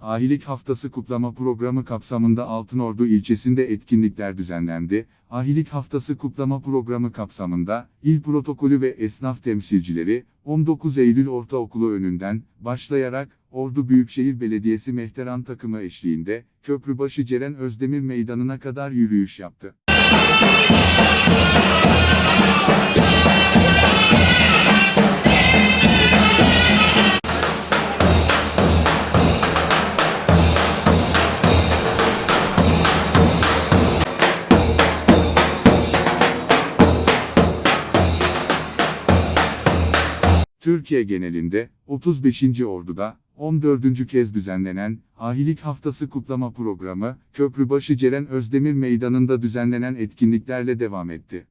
Ahilik Haftası kutlama programı kapsamında Altınordu ilçesinde etkinlikler düzenlendi. Ahilik Haftası kutlama programı kapsamında il protokolü ve esnaf temsilcileri 19 Eylül Ortaokulu önünden başlayarak Ordu Büyükşehir Belediyesi Mehteran takımı eşliğinde Köprübaşı Ceren Özdemir Meydanı'na kadar yürüyüş yaptı. Türkiye genelinde 35. Ordu'da 14. kez düzenlenen Ahilik Haftası kutlama programı Köprübaşı Ceren Özdemir Meydanı'nda düzenlenen etkinliklerle devam etti.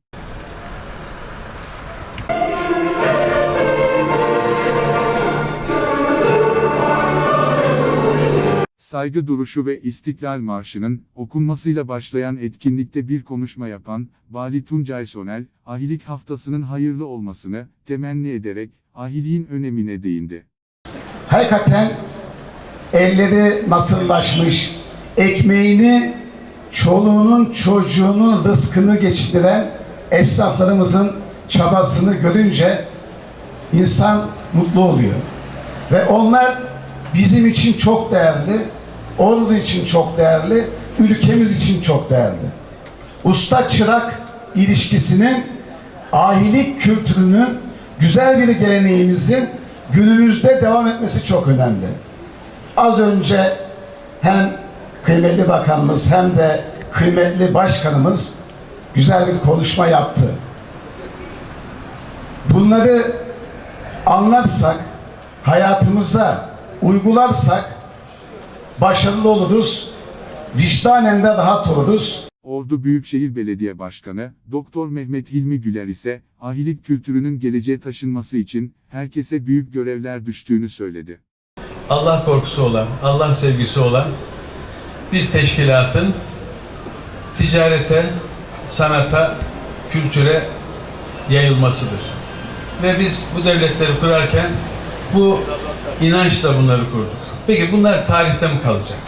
Saygı duruşu ve İstiklal Marşı'nın okunmasıyla başlayan etkinlikte bir konuşma yapan Vali Tuncay Sonel, ahilik haftasının hayırlı olmasını temenni ederek ahiliğin önemine değindi. Hakikaten elleri nasırlaşmış, ekmeğini, çoluğunun, çocuğunun rızkını geçindiren esnaflarımızın çabasını görünce insan mutlu oluyor. Ve onlar bizim için çok değerli, Ordu için çok değerli, ülkemiz için çok değerli. Usta çırak ilişkisinin ahilik kültürünün güzel bir geleneğimizin günümüzde devam etmesi çok önemli. Az önce hem kıymetli bakanımız hem de kıymetli başkanımız güzel bir konuşma yaptı. Bunları anlarsak, hayatımıza uygularsak başarılı oluruz, vicdanen de rahat oluruz. Ordu Büyükşehir Belediye Başkanı, Doktor Mehmet Hilmi Güler ise, ahilik kültürünün geleceğe taşınması için herkese büyük görevler düştüğünü söyledi. Allah korkusu olan, Allah sevgisi olan bir teşkilatın ticarete, sanata, kültüre yayılmasıdır. Ve biz bu devletleri kurarken bu inançla bunları kurduk. Peki bunlar tarihte mi kalacak?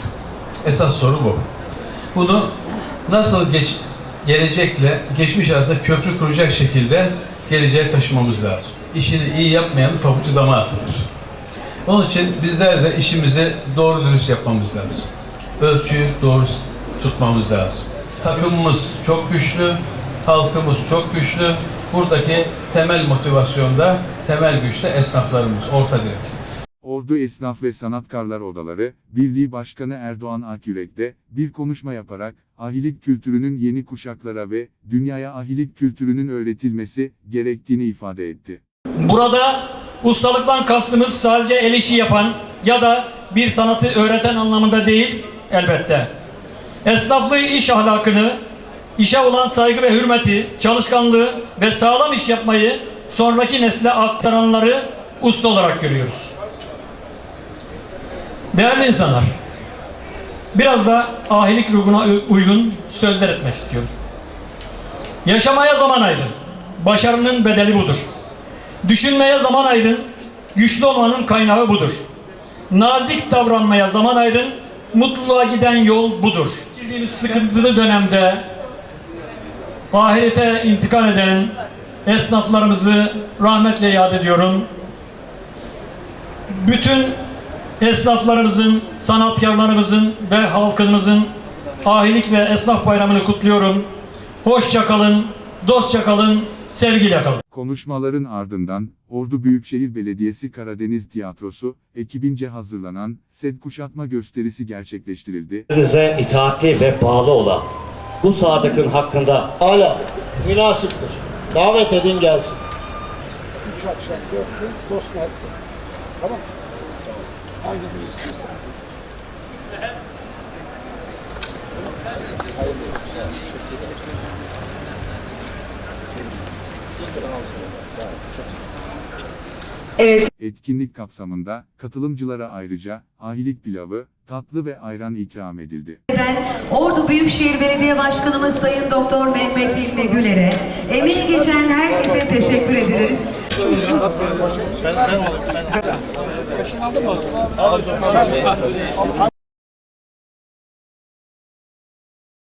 Esas soru bu. Bunu nasıl geç, gelecekle geçmiş arasında köprü kuracak şekilde geleceğe taşımamız lazım. İşini iyi yapmayan pabucu dama atılır. Onun için bizler de işimizi doğru dürüst yapmamız lazım. Ölçüyü doğru tutmamız lazım. Takımımız çok güçlü, halkımız çok güçlü. Buradaki temel motivasyonda, temel güçte esnaflarımız, orta direkt. Ordu Esnaf ve Sanatkarlar Odaları, Birliği Başkanı Erdoğan Akyürek de bir konuşma yaparak, ahilik kültürünün yeni kuşaklara ve dünyaya ahilik kültürünün öğretilmesi gerektiğini ifade etti. Burada ustalıktan kastımız sadece el işi yapan ya da bir sanatı öğreten anlamında değil elbette. Esnaflığı iş ahlakını, işe olan saygı ve hürmeti, çalışkanlığı ve sağlam iş yapmayı sonraki nesle aktaranları usta olarak görüyoruz. Değerli insanlar, biraz da ahilik ruhuna uygun sözler etmek istiyorum. Yaşamaya zaman ayrı. Başarının bedeli budur. Düşünmeye zaman aydın, güçlü olmanın kaynağı budur. Nazik davranmaya zaman aydın, mutluluğa giden yol budur. Geçirdiğimiz sıkıntılı dönemde ahirete intikal eden esnaflarımızı rahmetle yad ediyorum. Bütün esnaflarımızın, sanatkarlarımızın ve halkımızın ahilik ve esnaf bayramını kutluyorum. Hoşça kalın, dostça kalın, sevgiyle kalın. Konuşmaların ardından, Ordu Büyükşehir Belediyesi Karadeniz Tiyatrosu, ekibince hazırlanan set kuşatma gösterisi gerçekleştirildi. Size itaatli ve bağlı olan bu sadıkın hakkında Hala münasiptir. Davet edin gelsin. Üç akşam dört gün dost gelsin. Tamam Hangimiz istiyorsanız. Hayırlı olsun. Olun. Etkinlik kapsamında, katılımcılara ayrıca, ahilik pilavı, tatlı ve ayran ikram edildi. Ordu Büyükşehir Belediye Başkanımız Sayın Doktor Mehmet İlmi Güler'e, emeği geçen herkese teşekkür ederiz. Ben, ben olayım. Ben. Kaşın aldın mı? Aldım.